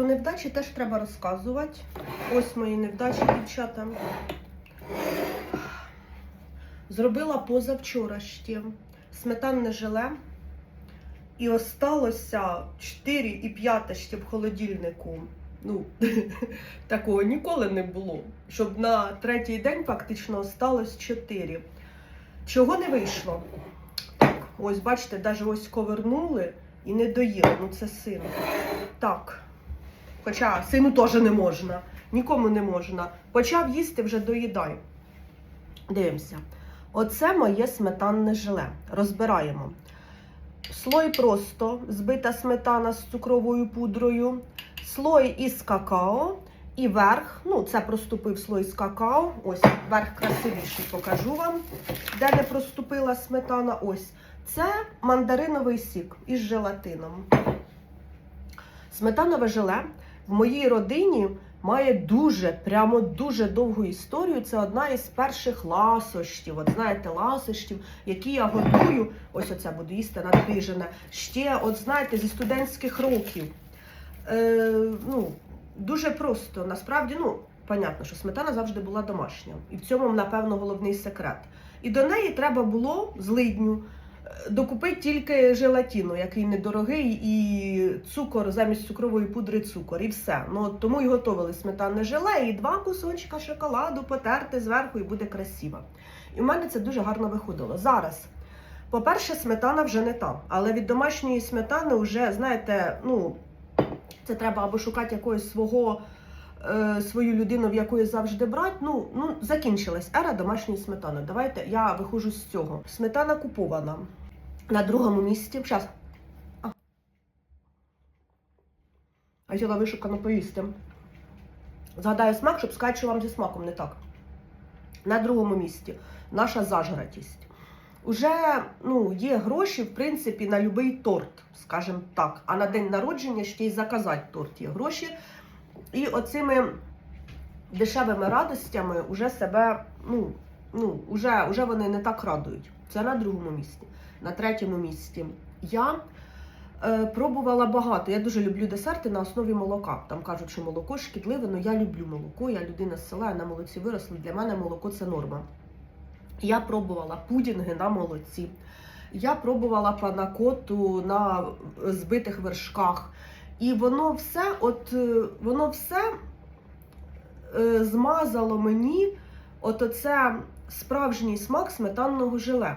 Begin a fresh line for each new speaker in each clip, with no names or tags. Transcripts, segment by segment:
про невдачі теж треба розказувати. Ось мої невдачі, дівчата. Зробила позавчора ще сметанне желе. І осталося 4 і 5 ще в холодильнику. Ну, такого ніколи не було. Щоб на третій день фактично осталось 4. Чого не вийшло? Так, ось бачите, навіть ось ковернули і не доїли. Ну це син. Так. Хоча сину теж не можна, нікому не можна. Почав їсти, вже доїдай. Дивимося. Оце моє сметанне желе. Розбираємо. Слой просто збита сметана з цукровою пудрою, слой із какао і верх. Ну, це проступив слой з какао. Ось верх красивіший покажу вам, де не проступила сметана. Ось. Це мандариновий сік із желатином. Сметанове желе в моїй родині має дуже, прямо дуже довгу історію. Це одна із перших ласощів. От знаєте, ласощів, які я готую. Ось оце буду їсти. Ще, от знаєте, зі студентських років. Е, ну, дуже просто. Насправді, ну, понятно, що сметана завжди була домашня. І в цьому, напевно, головний секрет. І до неї треба було злидню. Докупити тільки желатину, який недорогий, і цукор замість цукрової пудри цукор, і все. Ну тому і готували сметанне желе, і два кусочка шоколаду потерти зверху, і буде красиво. І в мене це дуже гарно виходило. Зараз, по-перше, сметана вже не та, але від домашньої сметани вже, знаєте, ну це треба або шукати якогось свого. Е, Свою людину, в якої завжди брати, ну, ну закінчилась ера домашньої сметани. Давайте я виходжу з цього. Сметана купована. На другому місці. Зараз. А. А взяла вишукано поїсти. Згадаю смак, щоб сказати, що вам зі смаком не так. На другому місці наша зажратість. Уже ну, є гроші, в принципі, на будь-який торт, скажімо так. А на день народження ще й заказати торт є гроші. І оцими дешевими радостями вже себе, ну, ну, уже, уже вони не так радують. Це на другому місці. На третьому місці я е, пробувала багато. Я дуже люблю десерти на основі молока. Там кажуть, що молоко шкідливе, але я люблю молоко. Я людина з села, я на молоці виросла. Для мене молоко це норма. Я пробувала пудінги на молоці. Я пробувала панакоту на збитих вершках. І воно все, от е, воно все е, змазало мені от оце справжній смак сметанного желе.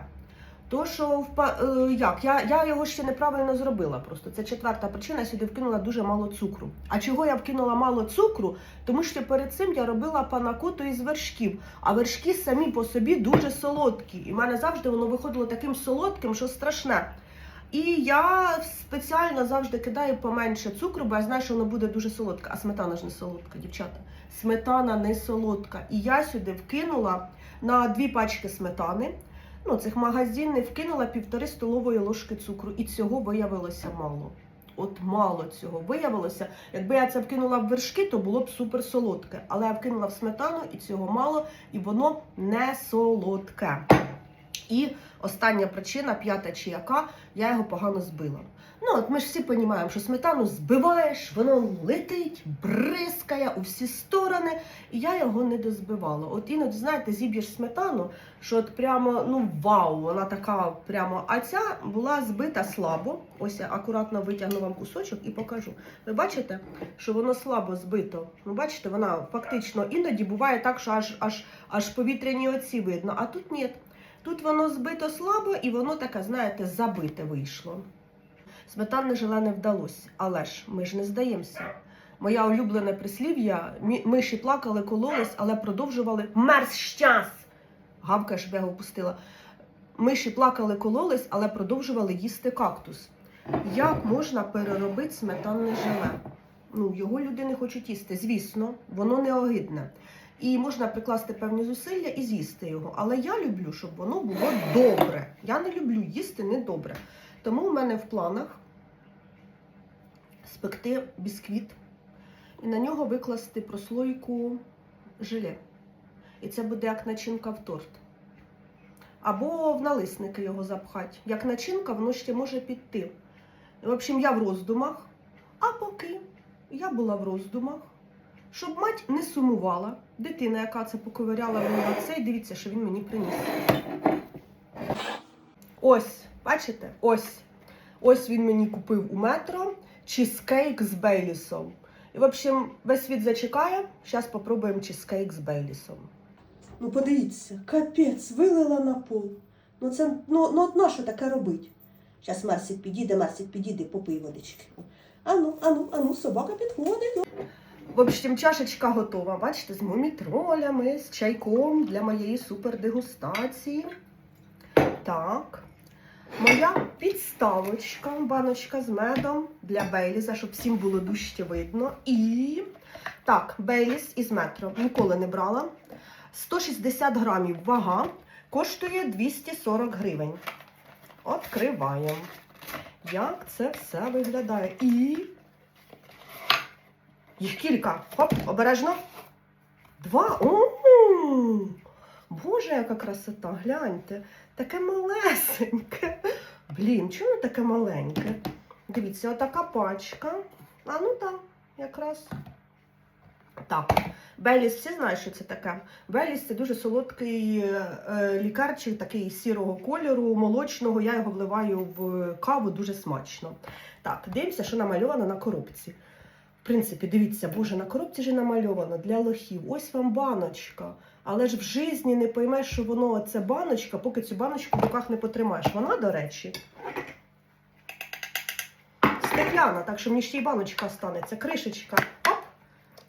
То, що впа- е, як, я, я його ще неправильно зробила просто. Це четверта причина, сюди вкинула дуже мало цукру. А чого я вкинула мало цукру? Тому що перед цим я робила панакоту із вершків. А вершки самі по собі дуже солодкі. І в мене завжди воно виходило таким солодким, що страшне. І я спеціально завжди кидаю поменше цукру, бо я знаю, що воно буде дуже солодке. А сметана ж не солодка, дівчата. Сметана не солодка. І я сюди вкинула на дві пачки сметани. Ну, цих магазинних вкинула півтори столової ложки цукру, і цього виявилося мало. От мало цього виявилося. Якби я це вкинула в вершки, то було б супер солодке. Але я вкинула в сметану і цього мало, і воно не солодке. І остання причина, п'ята чи яка, я його погано збила. Ну, от ми ж всі розуміємо, що сметану збиваєш, воно летить, бризкає у всі сторони, і я його не дозбивала. От іноді, знаєте, зіб'єш сметану, що от прямо, ну вау, вона така прямо. А ця була збита слабо. Ось я акуратно витягну вам кусочок і покажу. Ви бачите, що воно слабо збито. Ну, бачите, вона фактично іноді буває так, що аж аж аж повітряні оці видно, а тут ні. Тут воно збито слабо і воно таке, знаєте, забите вийшло. Сметанне желе не вдалося, але ж ми ж не здаємося. Моя улюблене прислів'я: миші плакали, кололись, але продовжували мерз щас. Гавка ж його пустила. Миші плакали, кололись, але продовжували їсти кактус. Як можна переробити сметанне желе? Ну, його люди не хочуть їсти. Звісно, воно не огидне. І можна прикласти певні зусилля і з'їсти його. Але я люблю, щоб воно було добре. Я не люблю їсти недобре. Тому в мене в планах спекти бісквіт і на нього викласти прослойку желе. І це буде як начинка в торт. Або в налисники його запхати. Як начинка, воно ще може піти. В общем, я в роздумах, а поки я була в роздумах, щоб мать не сумувала. Дитина, яка це поковиряла мені цей, дивіться, що він мені приніс. Ось, бачите? Ось. Ось він мені купив у метро чизкейк з Бейлісом. І, в общем, весь світ зачекає. Зараз попробуємо чизкейк з Бейлісом. Ну, подивіться, капець, вилила на пол. Ну, це, ну, ну от на що таке робить? Зараз Марсик підійде, Марсик підійде, попий водички. Ану, ану, ану, собака підходить. В общем, чашечка готова. Бачите, з мумітролями, з чайком для моєї супердегустації. Так. Моя підставочка, баночка з медом для Бейліса, щоб всім було дужче видно. І так, Бейліс із метро. Ніколи не брала. 160 грамів вага, коштує 240 гривень. Откриваємо. Як це все виглядає? І. Їх кілька. Хоп, обережно. Два. О, Боже, яка красота, гляньте. Таке малесеньке. Блін, чому таке маленьке? Дивіться, отака пачка. А ну так, якраз. Так, Беліс, всі знають, що це таке. Беліс це дуже солодкий е, лікарчик, такий сірого кольору, молочного. Я його вливаю в каву дуже смачно. Так, дивимося, що намальовано на коробці. В принципі, дивіться, боже, на коробці ж намальовано для лохів. Ось вам баночка. Але ж в житті не поймеш, що воно це баночка, поки цю баночку в руках не потримаєш. Вона, до речі, стекляна, так що мені ще й баночка станеться. Кришечка. Оп!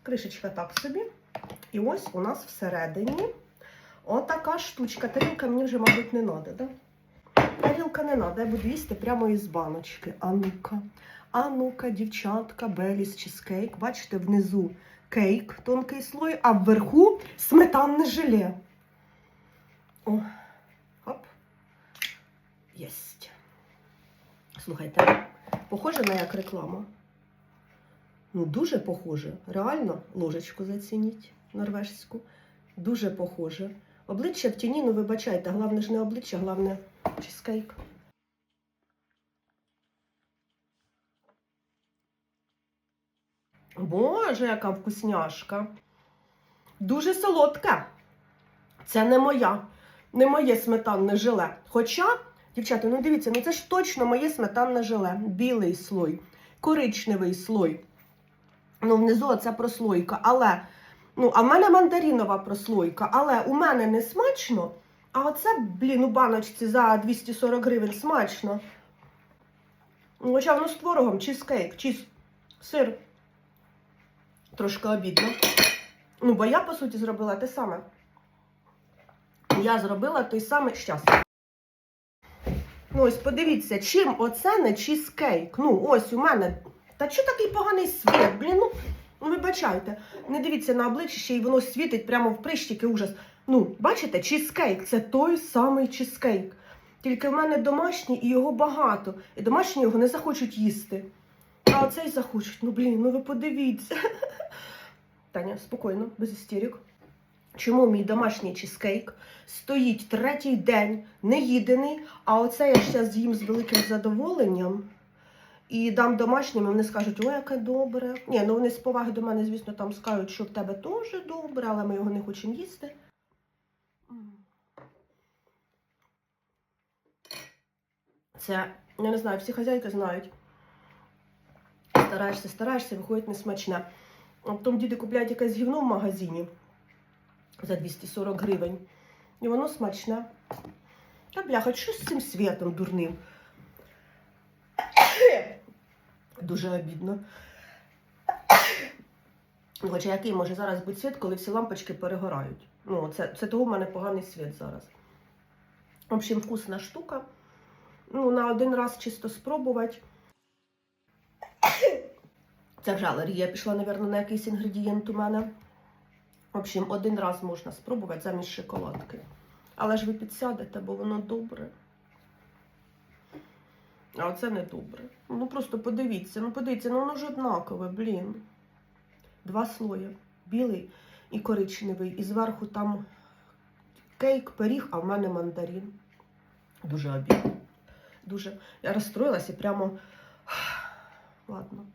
Кришечка так собі. І ось у нас всередині отака штучка. Тарілка мені вже, мабуть, не треба, да? Тарілка не треба, я буду їсти прямо із баночки. А ну-ка. А ну-ка, дівчатка, Беліс чизкейк. Бачите, внизу кейк, тонкий слой, а вверху сметанне желе. О, оп. Єсть. Слухайте, похоже на як реклама. Ну, дуже похоже. Реально, ложечку зацініть норвежську. Дуже похоже. Обличчя в тіні, ну вибачайте, головне ж не обличчя, головне чизкейк. Боже, яка вкусняшка. Дуже солодка. Це не моя, не моє сметанне желе. Хоча, дівчата, ну дивіться, ну це ж точно моє сметанне желе. Білий слой, коричневий слой. Ну, внизу це прослойка. Але, ну, а в мене мандаринова прослойка, але у мене не смачно. А оце, блін, у баночці за 240 гривень смачно. Ну, Хоча воно з творогом, чизкейк, чіз, сир. Трошки обідно. Ну, бо я, по суті, зробила те саме. Я зробила той самий щас. Ну, ось подивіться, чим оце не чізкейк. Ну, ось у мене. Та що такий поганий світ? Блін, ну, ну вибачайте. Не дивіться на обличчя, ще й воно світить прямо в прищики, ужас. Ну, бачите, чізкейк це той самий чізкейк. Тільки в мене домашній і його багато. І домашні його не захочуть їсти. А оцей захочуть. Ну, блін, ну ви подивіться. Таня, спокійно, без істерик. Чому мій домашній чизкейк стоїть третій день неїдений, а оце я ще з'їм з великим задоволенням і дам домашнім, і вони скажуть, ой, яке добре. Ні, ну вони з поваги до мене, звісно, там скажуть, що в тебе теж добре, але ми його не хочемо їсти. Це, я не знаю, всі хазяйки знають. Стараєшся, стараєшся, виходить несмачне. А потім діти купляють якесь гівно в магазині за 240 гривень. І воно смачне. Та бляха, що з цим світом дурним? Дуже обідно. Хоча який може зараз бути світ, коли всі лампочки перегорають. Ну, це, це того в мене поганий світ зараз. В общем, вкусна штука. Ну, на один раз чисто спробувати. Це вже алергія пішла, мабуть, на якийсь інгредієнт у мене. В общем, один раз можна спробувати замість шоколадки. Але ж ви підсядете, бо воно добре. А оце не добре. Ну просто подивіться, ну подивіться, ну воно ж однакове, блін. Два слої. Білий і коричневий. І зверху там кейк, пиріг, а в мене мандарин. Дуже обідно. Дуже. Я розстроїлася і прямо. Ладно.